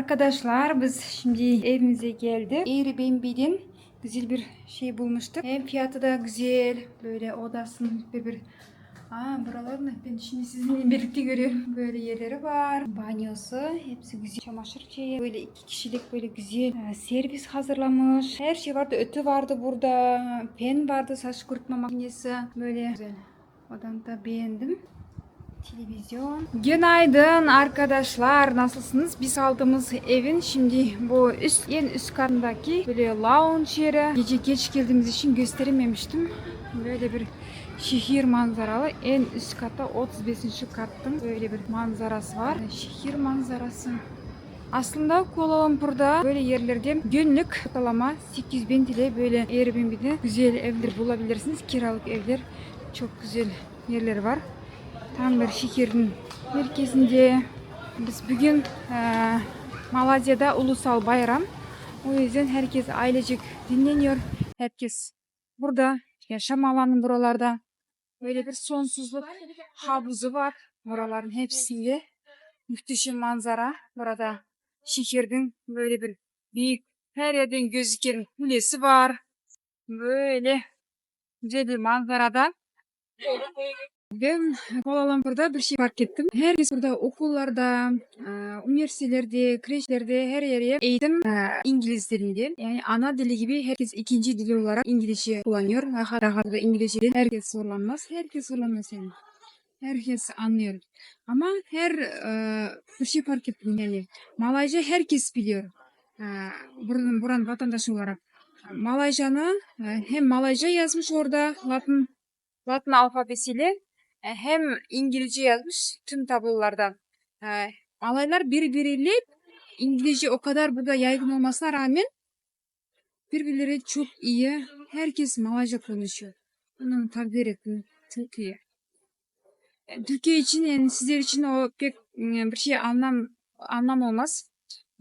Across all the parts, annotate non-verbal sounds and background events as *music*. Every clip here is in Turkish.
Arkadaşlar biz şimdi evimize geldik. Airbnb'den güzel bir şey bulmuştuk. Hem fiyatı da güzel. Böyle odasının bir bir Aa buralar ne? Ben şimdi sizinle birlikte görüyorum. Böyle yerleri var. Banyosu. Hepsi güzel. Çamaşır şeyi. Böyle iki kişilik böyle güzel e, servis hazırlamış. Her şey vardı. Ötü vardı burada. Pen vardı. Saç kurutma makinesi. Böyle güzel. Odamı da beğendim. Televizyon. Günaydın arkadaşlar. Nasılsınız? Biz aldığımız evin şimdi bu üst en üst katındaki böyle lounge yeri. Gece geç geldiğimiz için gösterememiştim. Böyle bir şehir manzaralı. En üst katta 35. kattın böyle bir manzarası var. Şehir manzarası. Aslında Kuala Lumpur'da böyle yerlerde günlük ortalama 800 bin TL böyle Airbnb'de güzel evler bulabilirsiniz. Kiralık evler çok güzel yerleri var. Tam bir şehrin merkezinde. Biz bugün eee Malazya'da ulusal bayram. O yüzden herkes ailecek dinleniyor. Herkes burada yaşam alanı buralarda. Böyle bir sonsuzluk havuzu var buraların hepsinde. Muhteşem manzara. Burada şehrin böyle bir büyük her yerden gözüken kulesi var. Böyle güzel bir manzarada. Ben Kuala Lumpur'da bir şey fark ettim. Herkes burada okullarda, e, üniversitelerde, kreşlerde her yere eğitim e, İngiliz dilinde. Yani ana dili gibi herkes ikinci dili olarak İngilizce kullanıyor. Daha daha da İngilizce değil. Herkes zorlanmaz. Herkes zorlanmaz yani. Herkes anlıyor. Ama her e, bir şey fark ettim yani. Malayca herkes biliyor. Buranın, buranın vatandaşı olarak. Malaycanı hem Malayca yazmış orada Latin Latin alfabesiyle hem İngilizce yazmış tüm tablolardan. E, Malaylar birbiriyle İngilizce o kadar burada yaygın olmasına rağmen birbirleri çok iyi. Herkes Malayca konuşuyor. Bunun. Çok iyi. E, Türkiye için yani sizler için o pek e, bir şey anlam anlam olmaz.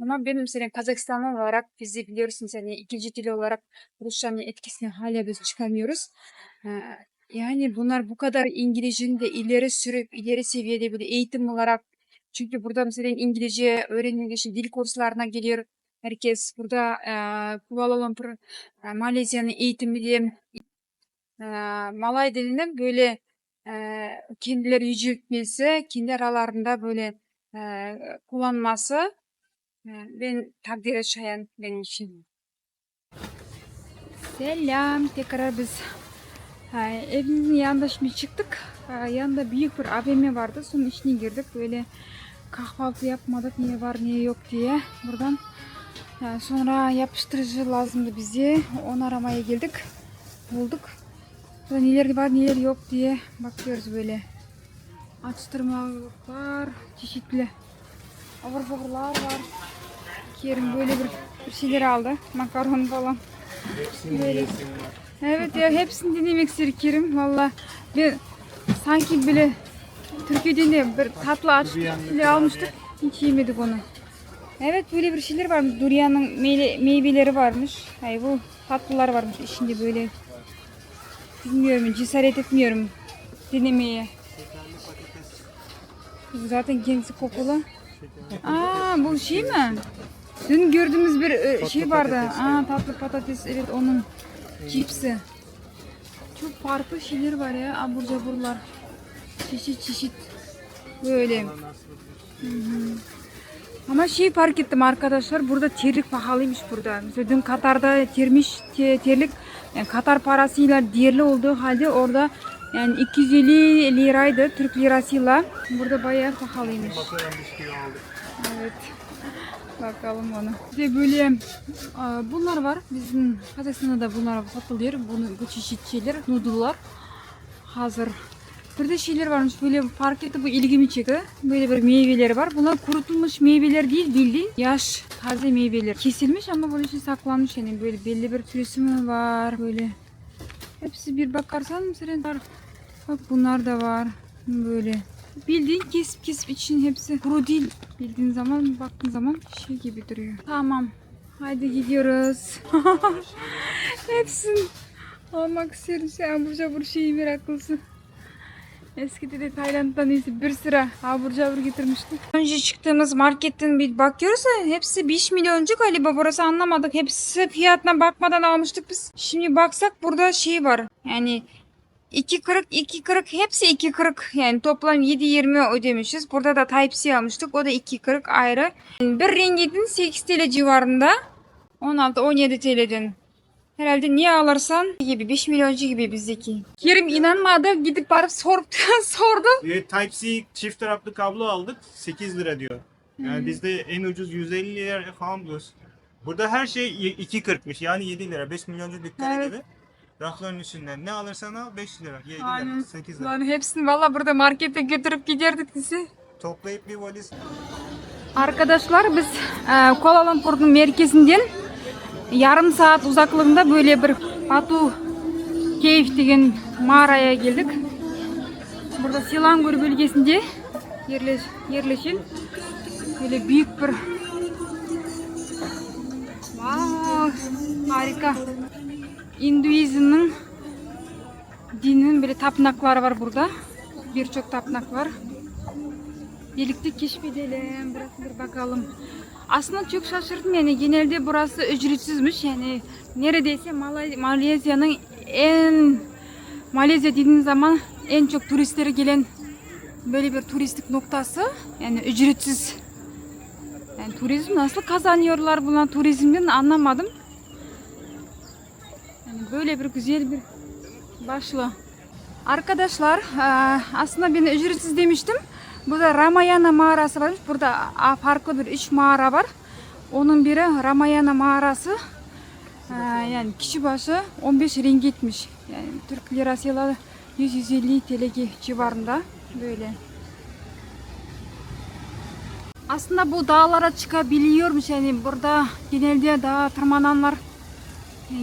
Ama benim mesela Kazakistanlı olarak biz de biliyorsunuz yani ikinci dil olarak Rusçanın etkisini hala biz çıkarmıyoruz. Yani bunlar bu kadar İngilizcenin de ileri sürüp ileri seviyede bir eğitim olarak çünkü burada mesela İngilizce öğrenildiği için dil kurslarına geliyor. Herkes burada e, Kuala Lumpur, e, Malezya'nın eğitimi diye e, Malay dilinden böyle e, kendileri yüceltmesi, kendi aralarında böyle e, kullanması e, ben takdire şayan benim için. Selam tekrar biz Ha, evimizin yanında şimdi çıktık. Yanında büyük bir AVM vardı. Sonra içine girdik. Böyle kahvaltı yapmadık. Niye var niye yok diye. Buradan sonra yapıştırıcı lazımdı bize. Onu aramaya geldik. Bulduk. Burada neler var neler yok diye bakıyoruz böyle. Atıştırmalıklar çeşitli. Avur savurlar var. Kerim böyle bir, bir şeyler aldı. Makaron falan. Böyle. Evet ya hepsini dinlemek isterim. Valla ben sanki bile Türkiye'de de bir tatlı aç bile almıştık. Hiç yemedik onu. Evet böyle bir şeyler varmış. Duriyanın meyve, meyveleri varmış. Hayır bu tatlılar varmış içinde böyle. Bilmiyorum cesaret etmiyorum denemeye. Zaten kendisi kokulu. Aa bu şey mi? Dün gördüğümüz bir e, şey vardı. Aa tatlı patates evet onun cipsi. Çok farklı şeyler var ya abur caburlar. Çeşit çeşit böyle. Hı hı. Ama şey fark ettim arkadaşlar burada terlik pahalıymış burada. Mesela dün Katar'da termiş te- terlik yani Katar parasıyla değerli olduğu halde orada yani 250 liraydı Türk lirasıyla. Burada bayağı pahalıymış. Evet. Bakalım onu. Bir de böyle bunlar var. Bizim Kazakistan'da da bunlar satılıyor. Bunu, bu çeşit şeyler, noodle'lar hazır. Bir de şeyler varmış böyle fark etti bu ilgimi çekti. Böyle bir meyveleri var. Bunlar kurutulmuş meyveler değil bildiğin yaş taze meyveler. Kesilmiş ama bunun için saklanmış yani böyle belli bir türüsü var böyle. Hepsi bir bakarsan var. Bak bunlar da var. Böyle. Bildiğin kesip kesip için hepsi kuru değil. Bildiğin zaman baktığın zaman şey gibi duruyor. Tamam. Haydi gidiyoruz. *laughs* Hepsini almak isterim. Sen abur cabur şeyi meraklısı. Eskide de Tayland'dan iyisi bir sıra abur cabur getirmiştim. Önce çıktığımız marketten bir bakıyoruz da hepsi 5 milyoncu galiba burası anlamadık. Hepsi fiyatına bakmadan almıştık biz. Şimdi baksak burada şey var. Yani 2.40 2.40 hepsi 2.40 yani toplam 7.20 ödemişiz. Burada da Type-C almıştık. O da 2.40 ayrı. Bir ringitin 8 TL civarında. 16-17 TL'den. Herhalde niye alırsan gibi 5 milyoncu gibi bizdeki. Kerim inanmadı gidip barıp *laughs* sordu. sordu. E, Type-C çift taraflı kablo aldık 8 lira diyor. Yani bizde en ucuz 150 lira falan buluyoruz. Burada her şey 2.40'mış yani 7 lira. 5 milyoncu dükkanı Evet. gibi. Rafların üstünden ne alırsan al 5 lira, 7 Aynen. lira, 8 lira. Lan hepsini valla burada markete götürüp giderdik bizi. Toplayıp bir valiz Arkadaşlar biz e, Kuala Lumpur'un merkezinden yarım saat uzaklığında böyle bir Batu Keyif degen mağaraya geldik. Burada Silangür bölgesinde yerleş, yerleşen böyle büyük bir Wow, harika. Hinduizmin dininin böyle tapınakları var burada. Birçok tapınak var. Birlikte keşfedelim. Burası bir bakalım. Aslında çok şaşırdım yani genelde burası ücretsizmiş yani neredeyse Malezya'nın en Malezya dediğin zaman en çok turistlere gelen böyle bir turistik noktası yani ücretsiz yani turizm nasıl kazanıyorlar bunlar turizmden anlamadım böyle bir güzel bir başla arkadaşlar eee, aslında ben ücretsiz demiştim Burada Ramayana mağarası varmış. Burada farklı bir üç mağara var. Onun biri Ramayana mağarası. Ee, yani kişi başı 15 ringitmiş. Yani Türk lirasıyla 100-150 TL civarında. Böyle. Aslında bu dağlara çıkabiliyormuş yani burada genelde dağa tırmananlar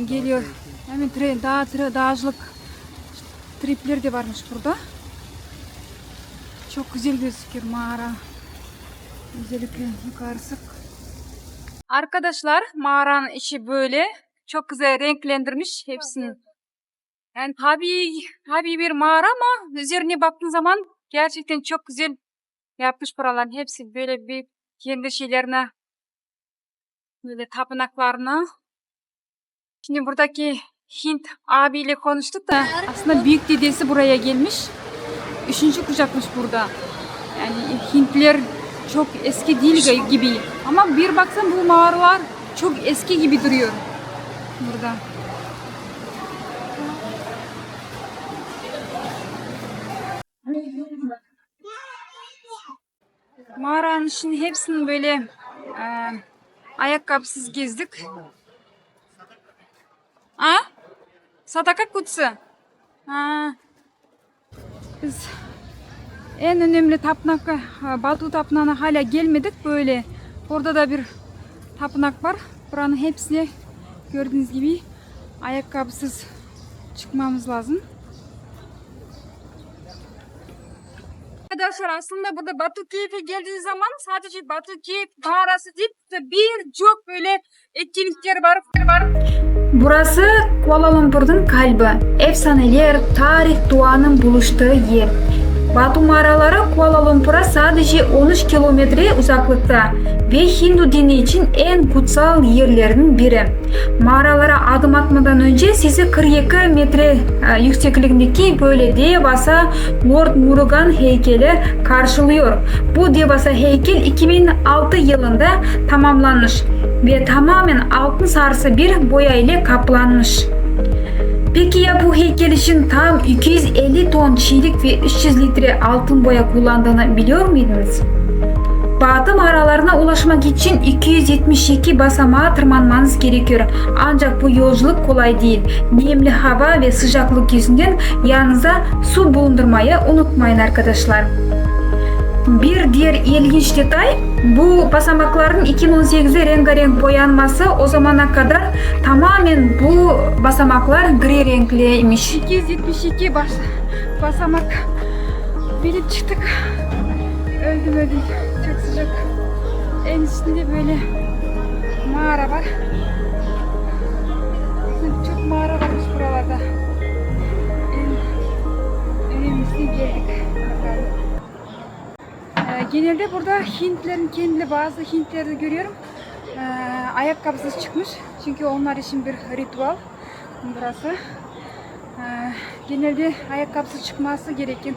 geliyor. Yani tre, dağ, tre, dağcılık tripleri de varmış burada. Çok güzel gözüküyor mağara. Özellikle yukarısı. Arkadaşlar mağaranın içi böyle. Çok güzel renklendirmiş hepsini. Yani tabi, tabi bir mağara ama üzerine baktığın zaman gerçekten çok güzel yapmış buraların hepsi böyle bir kendi şeylerine böyle tapınaklarına. Şimdi buradaki Hint abiyle konuştuk da aslında büyük dedesi buraya gelmiş. Üçüncü kuşakmış burada. Yani Hintliler çok eski değil gibi. Ama bir baksan bu mağaralar çok eski gibi duruyor. Burada. Mağaranın içinin hepsini böyle e, ayakkabısız gezdik. Ha? Sadaka kutsu. Ha. Biz en önemli tapınak Batu tapınağına hala gelmedik böyle. Orada da bir tapınak var. Buranın hepsine gördüğünüz gibi ayakkabısız çıkmamız lazım. Arkadaşlar aslında burada Batu Keyif'e geldiğiniz zaman sadece Batu Keyif mağarası değil de birçok böyle etkinlikler var. var. Burası Kuala Lumpur'un kalbi. Efsaneler, tarih, doğanın buluştuğu yer. Batu mağaraları Kuala Lumpur'a sadece 13 kilometre uzaklıkta ve Hindu dini için en kutsal yerlerin biri. Mağaralara adım atmadan önce sizi 42 metre e, yüksekliğindeki böyle devasa Lord Murugan heykeli karşılıyor. Bu devasa heykel 2006 yılında tamamlanmış ve tamamen altın sarısı bir boya ile kaplanmış. Peki ya bu heykel için tam 250 ton çelik ve 300 litre altın boya kullandığını biliyor muydunuz? Batı mağaralarına ulaşmak için 272 basamağa tırmanmanız gerekiyor. Ancak bu yolculuk kolay değil. Nemli hava ve sıcaklık yüzünden yanınıza su bulundurmayı unutmayın arkadaşlar. Diğer ilginç detay bu basamakların 2018'de rengarenk boyanması o zamana kadar tamamen bu basamaklar gri renkliymiş. 272 bas basamak binip çıktık. Öldüm öldüm. Çok sıcak. En üstünde böyle mağara var. Çok mağara varmış. Genelde burada Hintlerin kendi bazı Hintlerde görüyorum. Ee, ayakkabısız çıkmış. Çünkü onlar için bir ritüel burası. Ee, genelde ayakkabısız çıkması gereken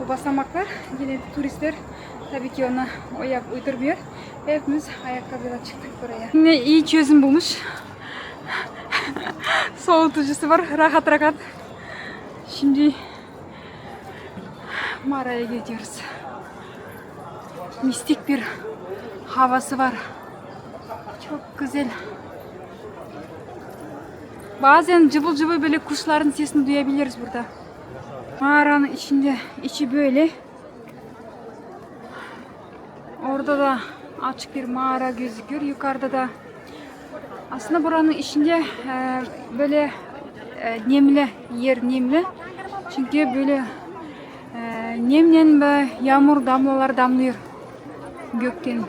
bu basamaklar. Genelde turistler tabii ki ona oyak uydurmuyor. Hepimiz ayakkabıyla çıktık buraya. Yine iyi çözüm bulmuş. *laughs* Soğutucusu var. Rahat rahat. Şimdi mağaraya gidiyoruz. Mistik bir havası var. Çok güzel. Bazen cıvıl cıvıl böyle kuşların sesini duyabiliriz burada. Mağaranın içinde içi böyle. Orada da açık bir mağara gözüküyor. Yukarıda da aslında buranın içinde e, böyle e, nemli yer nemli. Çünkü böyle e, nemlen ve yağmur damlalar damlıyor gökten.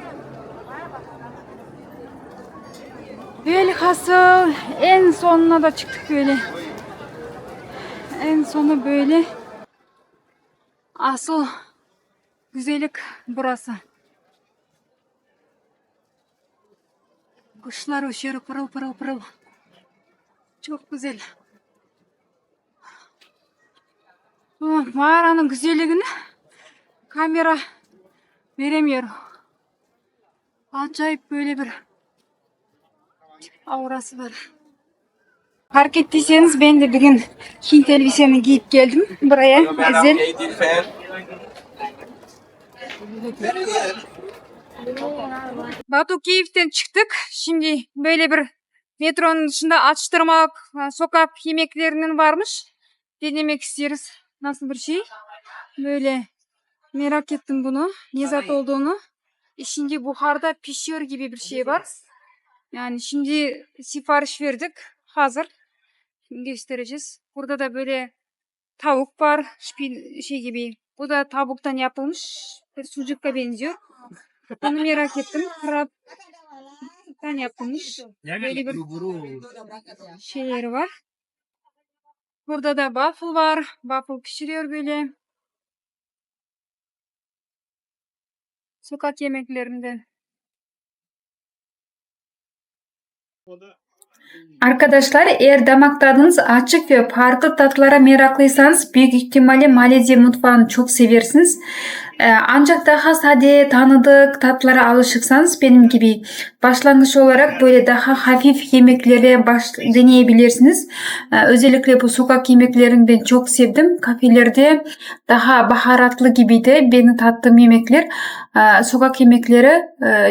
Velhasıl en sonuna da çıktık böyle. En sonu böyle. Asıl güzellik burası. Kuşlar uçuyor pırıl pırıl pırıl. Çok güzel. Mağaranın güzelliğini kamera veremiyor. Acayip böyle bir aurası var. Fark ettiyseniz ben de bugün Hint elbisemi giyip geldim buraya özel. Batu Kiev'ten çıktık. Şimdi böyle bir metronun dışında atıştırmalık e, sokak yemeklerinin varmış. Denemek istiyoruz. Nasıl bir şey? Böyle merak ettim bunu. Ne zat olduğunu. E şimdi buharda pişiyor gibi bir şey var. Yani şimdi sipariş verdik. Hazır. Şimdi göstereceğiz. Burada da böyle tavuk var. Şpin, şey gibi. Bu da tavuktan yapılmış. Bir sucukla benziyor. Bunu merak ettim. Kraptan yapılmış. Böyle bir şeyleri var. Burada da waffle var. Waffle pişiriyor böyle. Sokak yemeklerinden. Arkadaşlar eğer damak tadınız açık ve farklı tatlara meraklıysanız büyük ihtimalle Malezya mutfağını çok seversiniz. Ee, ancak daha sade tanıdık tatlara alışıksanız benim gibi başlangıç olarak böyle daha hafif yemeklere baş deneyebilirsiniz. Ee, özellikle bu sokak yemeklerini ben çok sevdim. Kafelerde daha baharatlı gibiydi. Benim tattığım yemekler. Ee, sokak yemekleri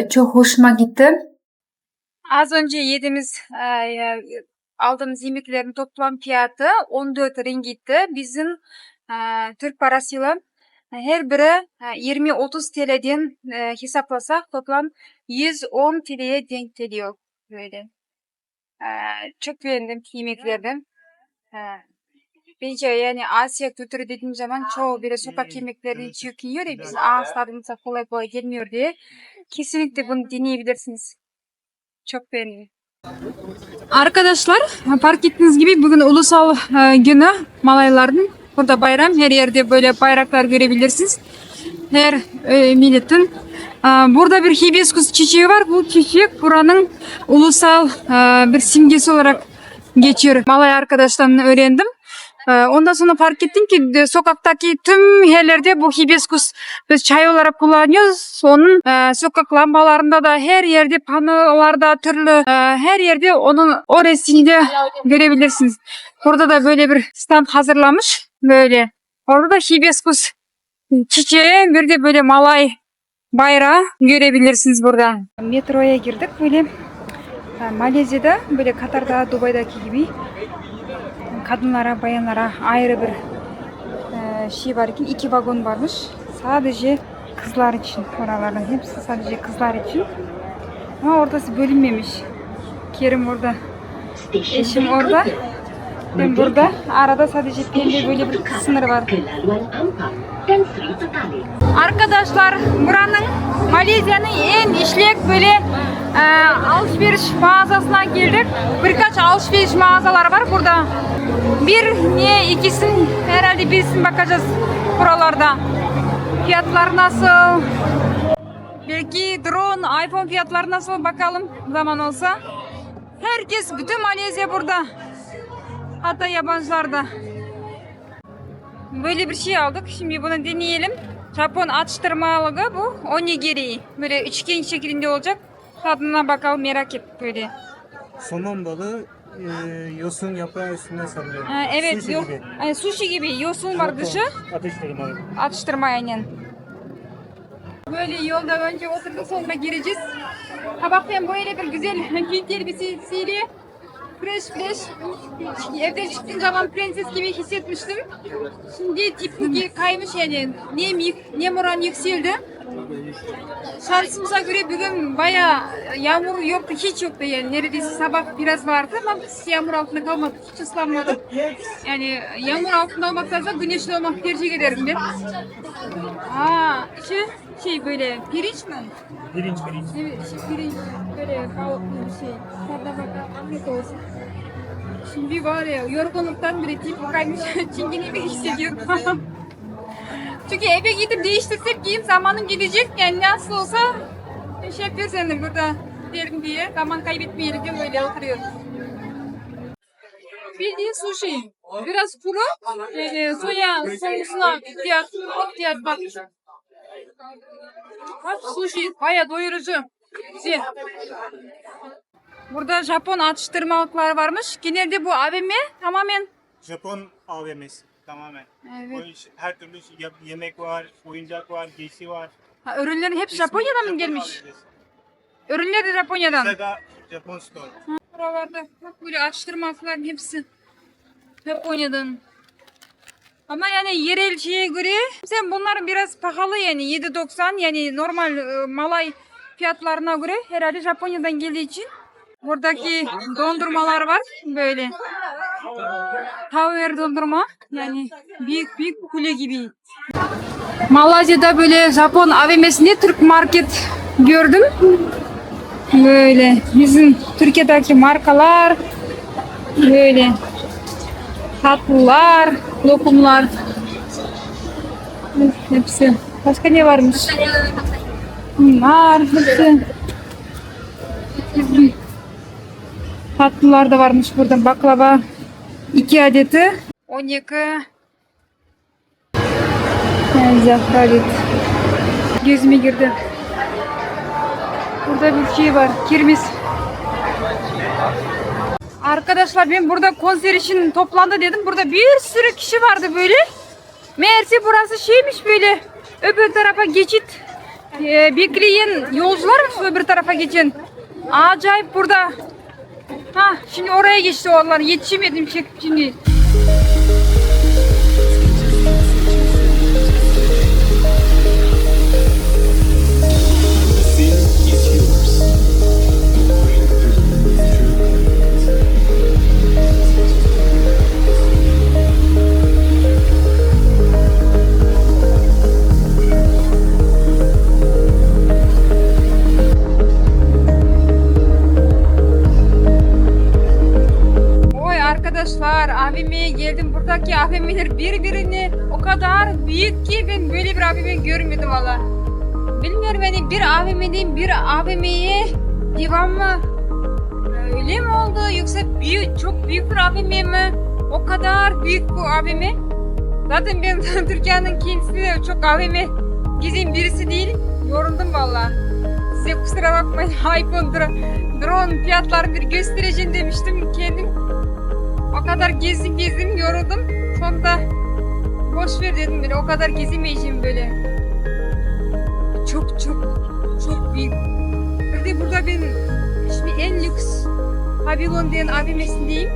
çok hoşuma gitti. Az önce yediğimiz e, aldığımız yemeklerin toplam fiyatı 14 ringitti. Bizim e, Türk parasıyla her biri e, 20-30 TL'den e, hesaplasak toplam 110 TL'ye denk geliyor böyle. E, çok beğendim yemeklerden. E, bence yani Asya kültürü dediğim zaman çoğu böyle sokak yemeklerini çok yiyor ya biz ağız tadımıza kolay kolay gelmiyor diye. Kesinlikle bunu deneyebilirsiniz. Çok beğendim. Arkadaşlar fark ettiğiniz gibi bugün ulusal e, günü Malayların. Burada bayram her yerde böyle bayraklar görebilirsiniz. Her e, milletin. E, burada bir hibiskus çiçeği var. Bu çiçek buranın ulusal bir simgesi olarak geçiyor. Malay arkadaşlarımla öğrendim. E, ondan sonra fark ettim ki de, sokaktaki tüm yerlerde bu hibiskus biz çay olarak kullanıyoruz. Onun e, sokak lambalarında da her yerde panolarda türlü e, her yerde onun o resminde görebilirsiniz. Burada da böyle bir stand hazırlamış. Böyle. Orada da hibiskus çiçeği bir de böyle malay bayrağı görebilirsiniz burada. Metroya girdik böyle. e, Malezya'da böyle Katar'da, Dubai'daki gibi kadınlara, bayanlara ayrı bir e, şey var ki iki vagon varmış. Sadece kızlar için oraların hepsi sadece kızlar için. Ama orası bölünmemiş. Kerim orada. Eşim orada. Ben burada. Arada sadece pembe böyle bir kız sınırı var. Arkadaşlar buranın Malezya'nın en işlek böyle e, alışveriş mağazasına girdik. Birkaç alışveriş mağazalar var burada. Bir niye ikisin herhalde birisini bakacağız buralarda. Fiyatlar nasıl? Belki drone, iPhone fiyatları nasıl bakalım zaman olsa. Herkes, bütün Malezya burada. Hatta yabancılar da. Böyle bir şey aldık. Şimdi bunu deneyelim. Japon atıştırmalığı bu. Onigiri. Böyle üçgen şeklinde olacak. Tadına bakalım merak et böyle. Somon balığı e, yosun yaprağı üstünde sarılıyor. Ha, evet Sushi yok. gibi. Yani sushi gibi yosun var dışı. Atıştırmalık. Atıştırma aynen. Böyle yolda önce oturduk sonra gireceğiz. Ha bak ben böyle bir güzel *laughs* Hint elbisesiyle fresh fresh evden çıktığım zaman prenses gibi hissetmiştim. Şimdi tipiki kaymış yani. Nem, nem oranı yükseldi. Şansımıza göre bugün baya yağmur yoktu, hiç yoktu yani. Neredeyse sabah biraz vardı ama biz yağmur altında kalmadık, hiç ıslanmadık. Yani yağmur altında olmaktansa güneşli olmak tercih ederim ben. Aa, şey, şey böyle pirinç mi? Pirinç pirinç. Evet, şey, pirinç böyle balıklı bir şey. Tadına bakalım, afiyet olsun. Şimdi var ya, yorgunluktan bile tip kaymış, *laughs* çingene gibi hissediyorum. *laughs* Çünkü eve gidip değiştirsek giyim zamanım gidecek. Yani nasıl olsa şey yapıyoruz yani burada derim diye. Zaman kaybetmeyelim diye böyle oturuyoruz. Bildiğin sushi. Biraz kuru. Böyle soya sosuna ihtiyaç, ihtiyaç var. Bak sushi baya doyurucu. Güzel. Burada Japon atıştırmalıklar varmış. Genelde bu AVM tamamen Japon AVM'si tamamen. Evet. O iş- Her türlü yemek var, oyuncak var, giysi var. ha, ürünlerin hep İsmi Japonya'dan mı Japon gelmiş? AVM'si. Ürünler de Japonya'dan. Saga Japon Store. Buralarda bak böyle atıştırmalıkların hepsi Japonya'dan. Ama yani yerel şeye göre sen bunların biraz pahalı yani 7.90 yani normal e, malay fiyatlarına göre herhalde Japonya'dan geldiği için buradaki dondurmalar var böyle. Tower dondurma yani büyük büyük kule gibi. Malazya'da böyle Japon AVM'sinde Türk market gördüm. Böyle bizim Türkiye'deki markalar böyle tatlılar, lokumlar hepsi. Başka ne varmış? Bunlar hepsi. Tatlılar da varmış burada baklava. iki adeti. 12 yani zahtaret. Gözüme girdi. Burada bir şey var. Kirmis. Arkadaşlar ben burada konser için toplandı dedim. Burada bir sürü kişi vardı böyle. Meğerse burası şeymiş böyle. Öbür tarafa geçit e, bekleyen yolcular mı öbür tarafa geçen? Acayip burada. Ha şimdi oraya geçti onlar. Yetişemedim çekip şimdi. Arkadaşlar AVM'ye geldim. Buradaki AVM'ler birbirini o kadar büyük ki ben böyle bir AVM görmedim valla. Bilmiyorum yani bir AVM'den bir AVM'ye devam mı? Öyle mi oldu yoksa büyük, çok büyük bir AVM mi? O kadar büyük bu AVM. Zaten ben *laughs* Türkiye'nin kendisi de çok AVM gezen birisi değil. Yoruldum valla. Size kusura bakmayın *laughs* iPhone dro- drone fiyatları bir göstereceğim demiştim kendim. O kadar gezdim gezdim yoruldum. Sonunda boş ver dedim böyle o kadar gezemeyeceğim böyle. Çok çok çok büyük. Bir de burada ben şimdi en lüks pavilyon diyen AVM'sindeyim.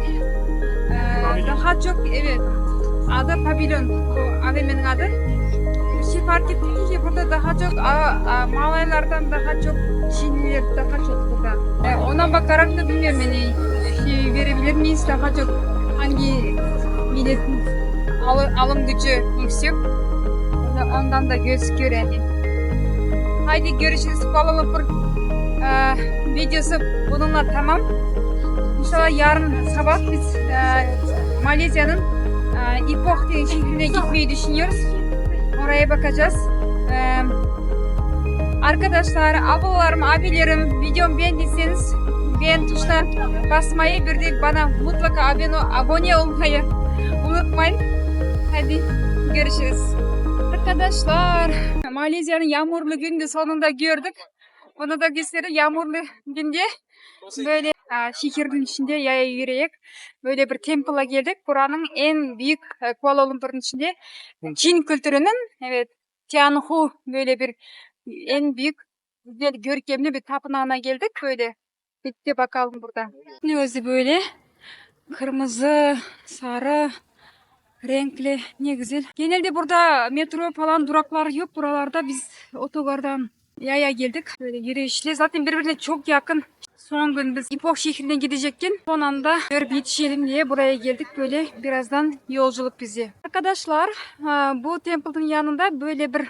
Ee, daha çok evet adı pavilyon o AVM'nin adı. Bir şey fark ettim ki burada daha çok a, a, Malaylardan daha çok Çinliler daha çok burada. Ee, ona bakarak da bilmiyorum yani şey verebilir miyiz daha çok hangi milletin al- alım gücü yüksek Onda- ondan da gözüküyor yani. Haydi görüşürüz Kuala Lumpur ee, videosu bununla tamam. İnşallah yarın sabah biz e, Malezya'nın e, Ipoh şehrine gitmeyi düşünüyoruz. Oraya bakacağız. Ee, Arkadaşlar, ablalarım, abilerim videomu beğendiyseniz beğen tuşuna basmayı bir de bana mutlaka abone, abone olmayı unutmayın. Hadi görüşürüz. Arkadaşlar Malezya'nın yağmurlu gününü sonunda gördük. Onu da göstereyim yağmurlu günde böyle e, şehrin içinde yaya yürüyerek böyle bir temple'a geldik. Buranın en büyük e, Kuala Lumpur'un içinde Çin kültürünün evet Tianhu böyle bir en büyük güzel görkemli bir tapınağına geldik böyle. Bitti bakalım burada. Ne özü böyle kırmızı, sarı, renkli ne güzel. Genelde burada metro falan duraklar yok buralarda. Biz otogardan yaya geldik. Böyle yürüyüşle. Zaten birbirine çok yakın. Son gün biz İpok şehrine gidecekken son anda görüp yetişelim diye buraya geldik. Böyle birazdan yolculuk bizi. Arkadaşlar bu temple'ın yanında böyle bir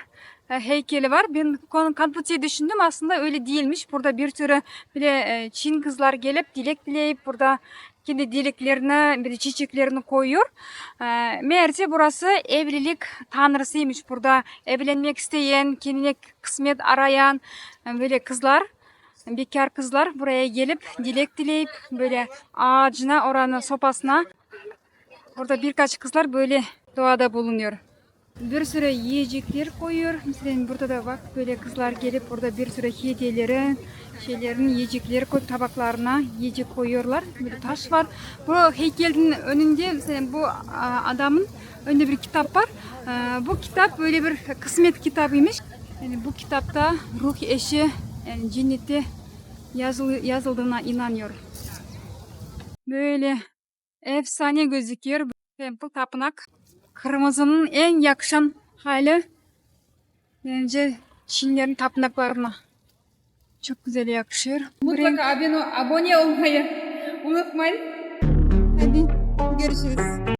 heykeli var. Ben Kon- Konfuçy'yi düşündüm aslında öyle değilmiş. Burada bir sürü bile e, Çin kızlar gelip dilek dileyip burada kendi dileklerine bir çiçeklerini koyuyor. E, meğerse burası evlilik tanrısıymış. Burada evlenmek isteyen, kendine kısmet arayan e, böyle kızlar bekar kızlar buraya gelip dilek dileyip böyle ağacına oranın sopasına burada birkaç kızlar böyle doğada bulunuyor. Bir sürü yiyecekler koyuyor. Mesela burada da bak böyle kızlar gelip burada bir sürü hediyeleri, şeylerin yiyecekleri koy tabaklarına yiyecek koyuyorlar. Böyle taş var. Bu heykelin önünde mesela bu adamın önünde bir kitap var. Aa, Bu kitap böyle bir kısmet kitabıymış. Yani bu kitapta ruh eşi yani cennette yazılı, yazıldığına inanıyor. Böyle efsane gözüküyor. Temple tapınak. Kırmızının en yakışan hali bence Çinlerin tapınaklarına. Çok güzel yakışıyor. Mutlaka abone, abone olmayı unutmayın. Hadi görüşürüz.